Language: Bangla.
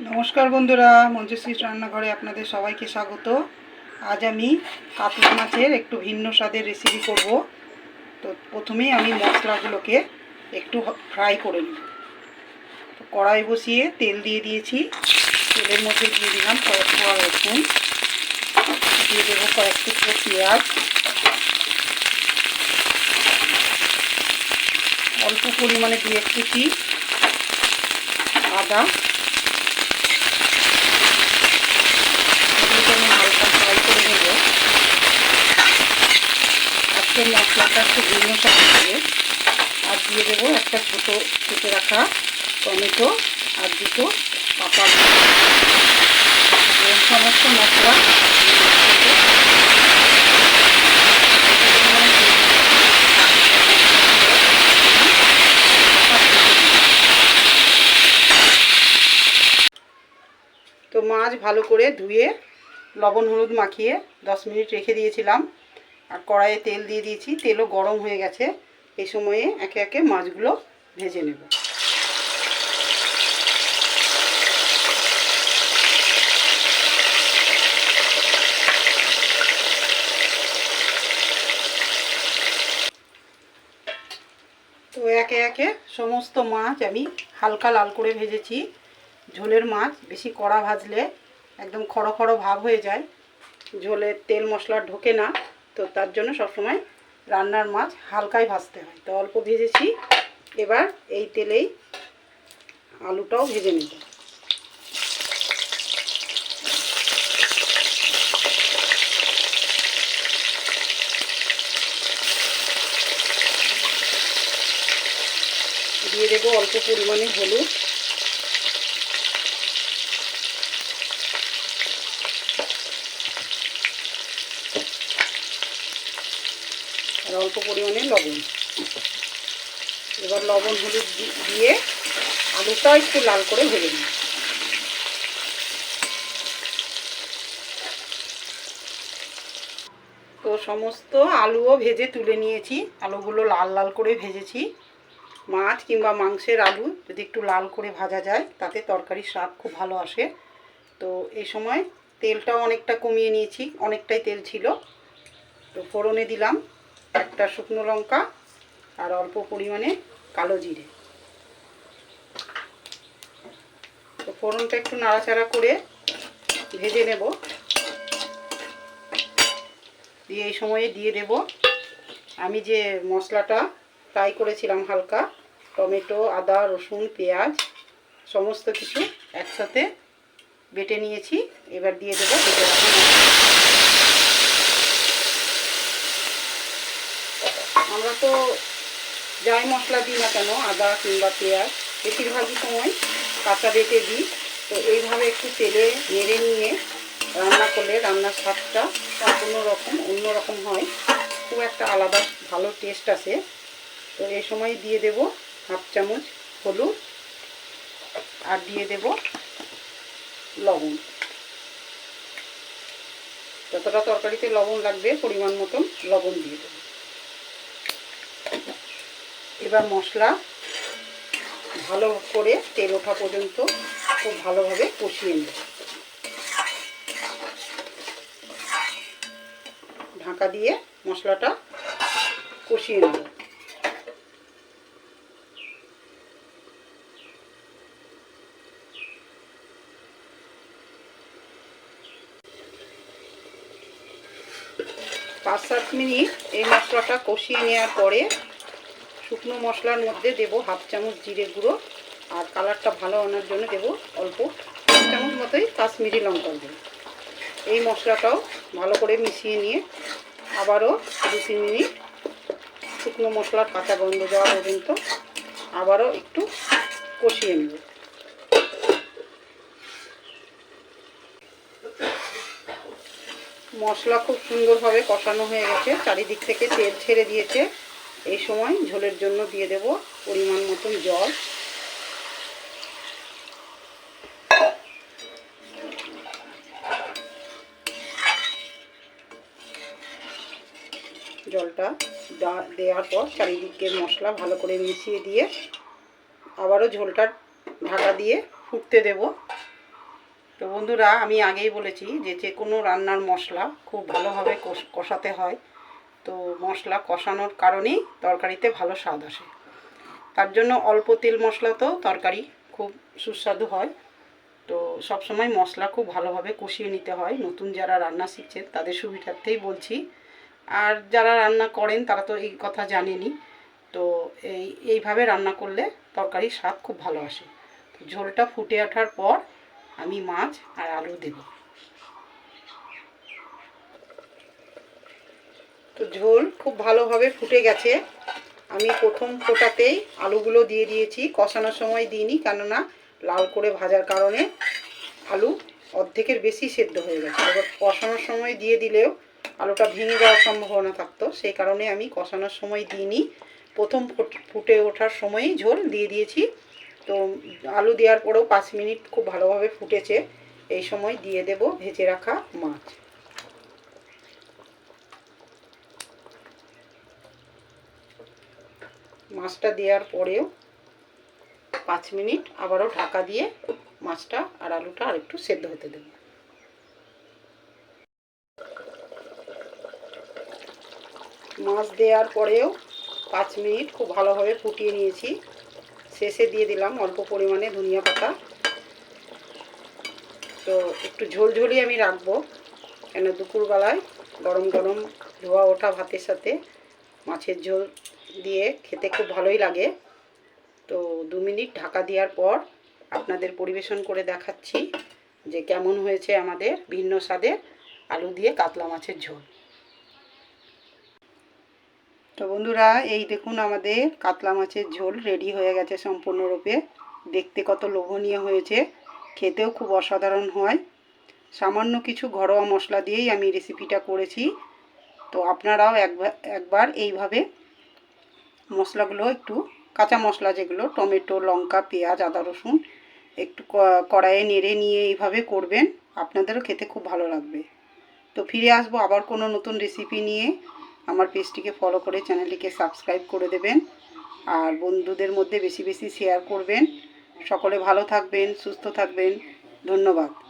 নমস্কার বন্ধুরা মঞ্জুশ্রী রান্নাঘরে আপনাদের সবাইকে স্বাগত। আজ আমি কাতলা মাছের একটু ভিন্ন স্বাদের রেসিপি করব। তো প্রথমেই আমি মশলাগুলোকে একটু ফ্রাই করে নিব। তো কড়াই বসিয়ে তেল দিয়ে দিয়েছি। তেলের মধ্যে দিয়ে দিলাম কয়েক কোয়া রসুন। দিয়ে দেবো কয়েক টুকরো পেঁয়াজ। অল্প পরিমাণে দিয়ে কুচি আদা এগুলোকে আমি হালকা ফ্রাই করে নেব আজকের মশলাটা একটু ভিন্ন হবে আর দিয়ে দেবো একটা ছোটো কেটে রাখা টমেটো আর দুটো এই সমস্ত মশলা তো মাছ ভালো করে ধুয়ে লবণ হলুদ মাখিয়ে দশ মিনিট রেখে দিয়েছিলাম। আর কড়াইয়ে তেল দিয়ে দিয়েছি। তেলও গরম হয়ে গেছে। এই সময়ে একে একে মাছগুলো ভেজে নেব। তো একে একে সমস্ত মাছ আমি হালকা লাল করে ভেজেছি। ঝোলের মাছ বেশি কড়া ভাজলে একদম খড়ো খড়ো ভাব হয়ে যায়। ঝোলের তেল মশলা ঢোকে না। তো তার জন্য সবসময় রান্নার মাছ হালকাই ভাজতে হয়। তো অল্প ভেজেছি। এবার এই তেলেই আলুটাও ভেজে নেব। দিয়ে দেবো অল্প পরিমাণে হলুদ। আর অল্প পরিমাণে লবণ। এবার লবণ হলুদ দিয়ে আলুটা একটু লাল করে ভেজে নিই। তো সমস্ত আলুও ভেজে তুলে নিয়েছি। আলুগুলো লাল লাল করে ভেজেছি। মাছ কিংবা মাংসের আলু যদি একটু লাল করে ভাজা যায়, তাতে তরকারির স্বাদ খুব ভালো আসে। তো এই সময় তেলটাও অনেকটা কমিয়ে নিয়েছি, অনেকটাই তেল ছিল। তো ফোড়নে দিলাম। একটা শুকনো লঙ্কা আর অল্প পরিমাণে কালো জিরে। তো ফোড়নটা একটু নাড়াচাড়া করে ভেজে নেব। দিয়ে এই সময়ে দিয়ে দেব। আমি যে মশলাটা ফ্রাই করেছিলাম হালকা, টমেটো, আদা, রসুন, পেঁয়াজ, সমস্ত কিছু একসাথে বেটে নিয়েছি। এবার দিয়ে দেবো বেটে রাখা মশলা। আমরা তো যাই মশলা দিই না কেন, আদা কিংবা পেঁয়াজ, বেশিরভাগই সময় কাঁচা বেটে দিই। তো এইভাবে একটু তেলে নেড়ে নিয়ে রান্না করলে রান্নার স্বাদটা সম্পূর্ণ রকম, অন্য রকম হয়। খুব একটা আলাদা ভালো টেস্ট আছে তো এই সময় দিয়ে দেব হাফ চামচ হলুদ আর দিয়ে দেব লবণ। যতটা তরকারিতে লবণ লাগবে, পরিমাণ মতন লবণ দিয়ে দেবো। এবার মশলা ভালো করে তেল ওঠা পর্যন্ত খুব ভালোভাবে কষিয়ে নেব। ঢাকা দিয়ে মশলাটা কষিয়ে নেব। পাঁচ সাত মিনিট এই মশলাটা কষিয়ে নেওয়ার পরে শুকনো মশলার মধ্যে দেব হাফ চামচ জিরে গুঁড়ো আর কালারটা ভালো আনার জন্য দেব অল্প হাফ চামচ মতোই কাশ্মীরি লঙ্কার গুঁড়ো। এই মশলাটাও ভালো করে মিশিয়ে নিয়ে আবারও দু তিন মিনিট শুকনো মশলার কাঁচা গন্ধ যাওয়া পর্যন্ত আবারও একটু কষিয়ে নেব। মশলা খুব সুন্দরভাবে কষানো হয়ে গেছে, চারিদিক থেকে তেল ছেড়ে দিয়েছে। এই সময় ঝোলের জন্য দিয়ে দেব পরিমাণ মতন জল। জলটা দেওয়ার পর চারিদিকে মশলা ভালো করে মিশিয়ে দিয়ে আবারও ঝোলটা ঢাকা দিয়ে ফুটতে দেব। তো বন্ধুরা, আমি আগেই বলেছি যে যে কোনো রান্নার মশলা খুব ভালোভাবে কষ- কষাতে হয়। তো মশলা কষানোর কারণেই তরকারিতে ভালো স্বাদ আসে। তার জন্য অল্প তেল মশলাতেও তরকারি খুব সুস্বাদু হয়। তো সবসময় মশলা খুব ভালোভাবে কষিয়ে নিতে হয়। নতুন যারা রান্না শিখছেন তাদের সুবিধার্থেই বলছি। আর যারা রান্না করেন তারা তো এই কথা জানেনি তো এই, এইভাবে রান্না করলে তরকারির স্বাদ খুব ভালো আসে। ঝোলটা ফুটে ওঠার পর আমি মাছ আর আলু দেব। তো ঝোল খুব ভালোভাবে ফুটে গেছে। আমি প্রথম ফোটাতেই আলুগুলো দিয়ে দিয়েছি। কষানোর সময় দিইনি, কেননা লাল করে ভাজার কারণে আলু অর্ধেকের বেশি সেদ্ধ হয়ে গেছে। এবার কষানোর সময় দিয়ে দিলেও আলুটা ভেঙে যাওয়ার সম্ভাবনা থাকতো। সেই কারণে আমি কষানোর সময় দিইনি। প্রথম ফুট- ওঠার সময়ই ঝোল দিয়ে দিয়েছি। তো আলু দেওয়ার পরেও পাঁচ মিনিট খুব ভালোভাবে ফুটেছে। এই সময় দিয়ে দেব ভেজে রাখা মাছ। মাছটা দেওয়ার পরেও পাঁচ মিনিট আবারও ঢাকা দিয়ে মাছটা আর আলুটা আর একটু সেদ্ধ হতে দেব। মাছ দেওয়ার পরেও পাঁচ মিনিট খুব ভালোভাবে ফুটিয়ে নিয়েছি। শেষে দিয়ে দিলাম অল্প পরিমাণে ধনিয়া পাতা। তো একটু ঝোলঝোলি আমি রাখব, কেন দুপুরবেলায় গরম গরম ধোয়া ওঠা ভাতের সাথে মাছের ঝোল দিয়ে খেতে খুব ভালোই লাগে। তো দু মিনিট ঢাকা দেওয়ার পর আপনাদের পরিবেশন করে দেখাচ্ছি যে কেমন হয়েছে আমাদের ভিন্ন স্বাদের আলু দিয়ে কাতলা মাছের ঝোল। তো বন্ধুরা, এই দেখুন আমাদের কাতলা মাছের ঝোল রেডি হয়ে গেছে সম্পূর্ণরূপে। দেখতে কত লোভনীয় হয়েছে, খেতেও খুব অসাধারণ হয়। সামান্য কিছু ঘরোয়া মশলা দিয়েই আমি রেসিপিটা করেছি। তো আপনারাও একবার একবার এইভাবে মশলাগুলো একটু, কাঁচা মশলা যেগুলো, টমেটো, লঙ্কা, পেঁয়াজ, আদা, রসুন, একটু কড়াইয়ে নেড়ে নিয়ে এইভাবে করবেন, আপনাদেরও খেতে খুব ভালো লাগবে। তো ফিরে আসব আবার কোনো নতুন রেসিপি নিয়ে। আমার পেজটিকে ফলো করে চ্যানেলটিকে সাবস্ক্রাইব করে দেবেন। আর বন্ধুদের মধ্যে বেশি বেশি শেয়ার করবেন। সকলে ভালো থাকবেন, সুস্থ থাকবেন। ধন্যবাদ।